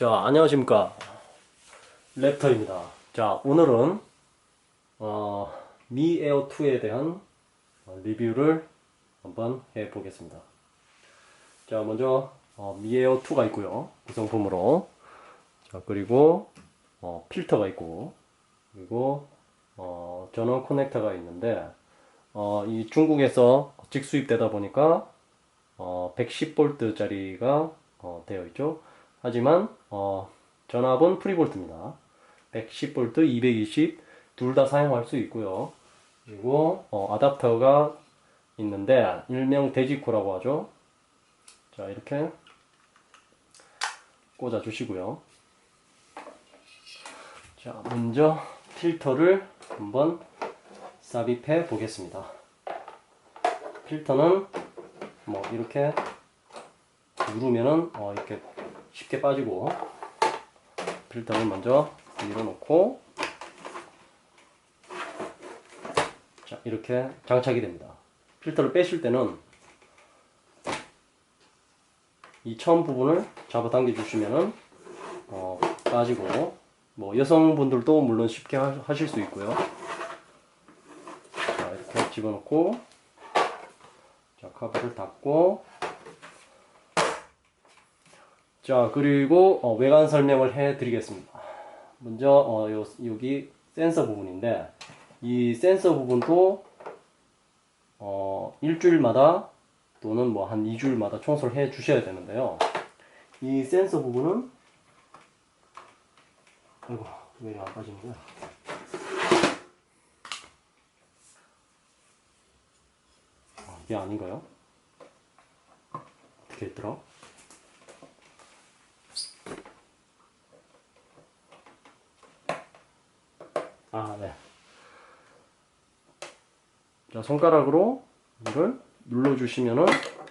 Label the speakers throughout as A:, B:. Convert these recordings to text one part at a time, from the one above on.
A: 자, 안녕하십니까. 랩터입니다. 자, 오늘은, 어, 미 에어 2에 대한 어, 리뷰를 한번 해 보겠습니다. 자, 먼저, 어, 미 에어 2가 있고요. 구성품으로. 자, 그리고, 어, 필터가 있고, 그리고, 어, 전원 커넥터가 있는데, 어, 이 중국에서 직수입되다 보니까, 어, 110V짜리가 어, 되어 있죠. 하지만 어, 전압은 프리볼트입니다. 110V, 220 둘 다 사용할 수 있고요. 그리고 어, 아답터가 있는데 일명 데지코라고 하죠. 자 이렇게 꽂아 주시고요. 자 먼저 필터를 한번 삽입해 보겠습니다. 필터는 뭐 이렇게 누르면은 어 이렇게 쉽게 빠지고 필터를 먼저 밀어놓고 자 이렇게 장착이 됩니다. 필터를 빼실 때는 이 처음 부분을 잡아당겨 주시면은 어 빠지고 뭐 여성분들도 물론 쉽게 하- 하실 수 있고요. 자 이렇게 집어넣고 자 커버를 닫고 자 그리고 어, 외관 설명을 해 드리겠습니다 먼저 어, 요, 여기 센서 부분인데 이 센서 부분도 어, 일주일마다 또는 뭐 한 2주일마다 청소를 해 주셔야 되는데요 이 센서 부분은 아이고 왜 안 빠지는 거야 아, 이게 아닌가요? 어떻게 했더라? 아, 네. 자, 손가락으로 이걸 눌러주시면은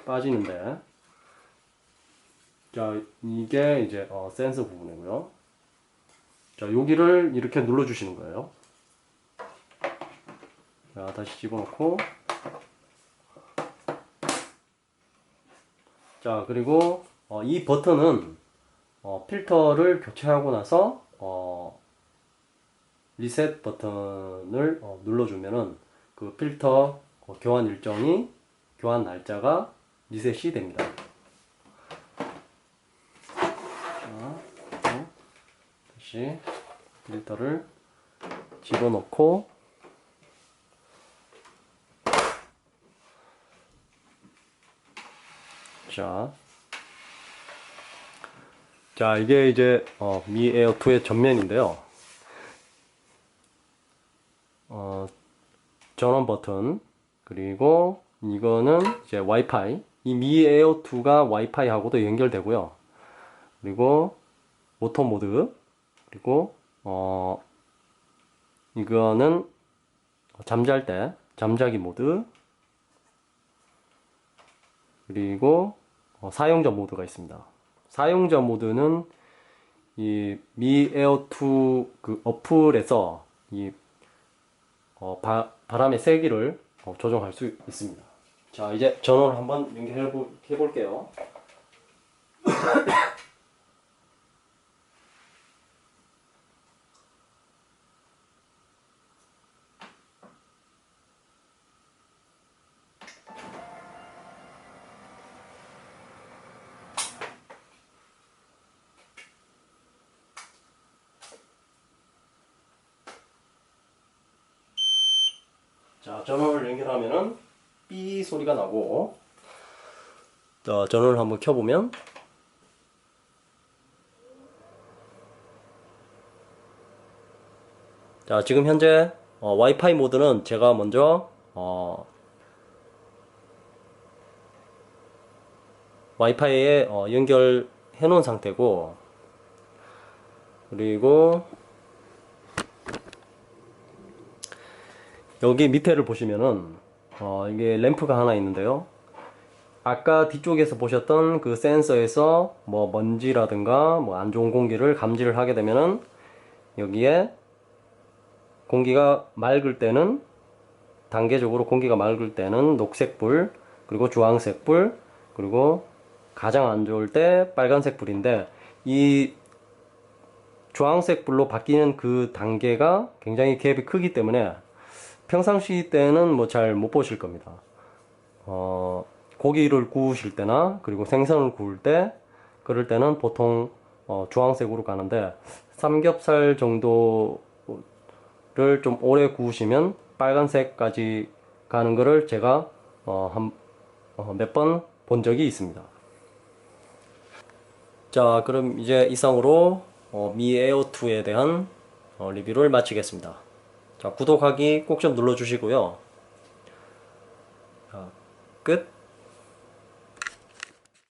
A: 빠지는데, 자, 이게 이제 어, 센서 부분이고요. 자, 여기를 이렇게 눌러 주시는 거예요. 자, 다시 집어넣고, 자, 그리고 어, 이 버튼은 어, 필터를 교체하고 나서 어, 리셋 버튼을 어, 눌러주면은 그 필터 어, 교환 일정이 교환 날짜가 리셋이 됩니다. 자, 그리고 다시 필터를 집어넣고 자, 자 이게 이제 어, 미 에어 2의 전면인데요. 어, 전원 버튼 그리고 이거는 이제 와이파이 이 미 에어 2가 와이파이하고도 연결되고요. 그리고 오토 모드 그리고 어 이거는 잠잘 때 잠자기 모드 그리고 어, 사용자 모드가 있습니다. 사용자 모드는 이 미 에어 2 그 어플에서 이 어, 바, 바람의 세기를 어, 조정할 수 있습니다. 자, 이제 전원을 한번 연결해 볼게요. 자, 전원을 연결하면은 삐 소리가 나고 자, 전원을 한번 켜보면 자, 지금 현재 어, 와이파이 모드는 제가 먼저 어, 와이파이에 어, 연결해 놓은 상태고 그리고 여기 밑에를 보시면은 어, 이게 램프가 하나 있는데요. 아까 뒤쪽에서 보셨던 그 센서에서 뭐 먼지라든가 뭐 안 좋은 공기를 감지를 하게 되면은 여기에 공기가 맑을 때는 단계적으로 공기가 맑을 때는 녹색 불 그리고 주황색 불 그리고 가장 안 좋을 때 빨간색 불인데 이 주황색 불로 바뀌는 그 단계가 굉장히 갭이 크기 때문에 평상시 때는 뭐 잘 못 보실 겁니다. 어, 고기를 구우실 때나 그리고 생선을 구울 때 그럴 때는 보통 어, 주황색으로 가는데 삼겹살 정도를 좀 오래 구우시면 빨간색까지 가는 거를 제가 어, 한, 몇번 본 적이 있습니다. 자, 그럼 이제 이상으로 어, 미 에어2에 대한 어, 리뷰를 마치겠습니다. 자, 구독하기 꼭 좀 눌러주시고요. 자, 끝.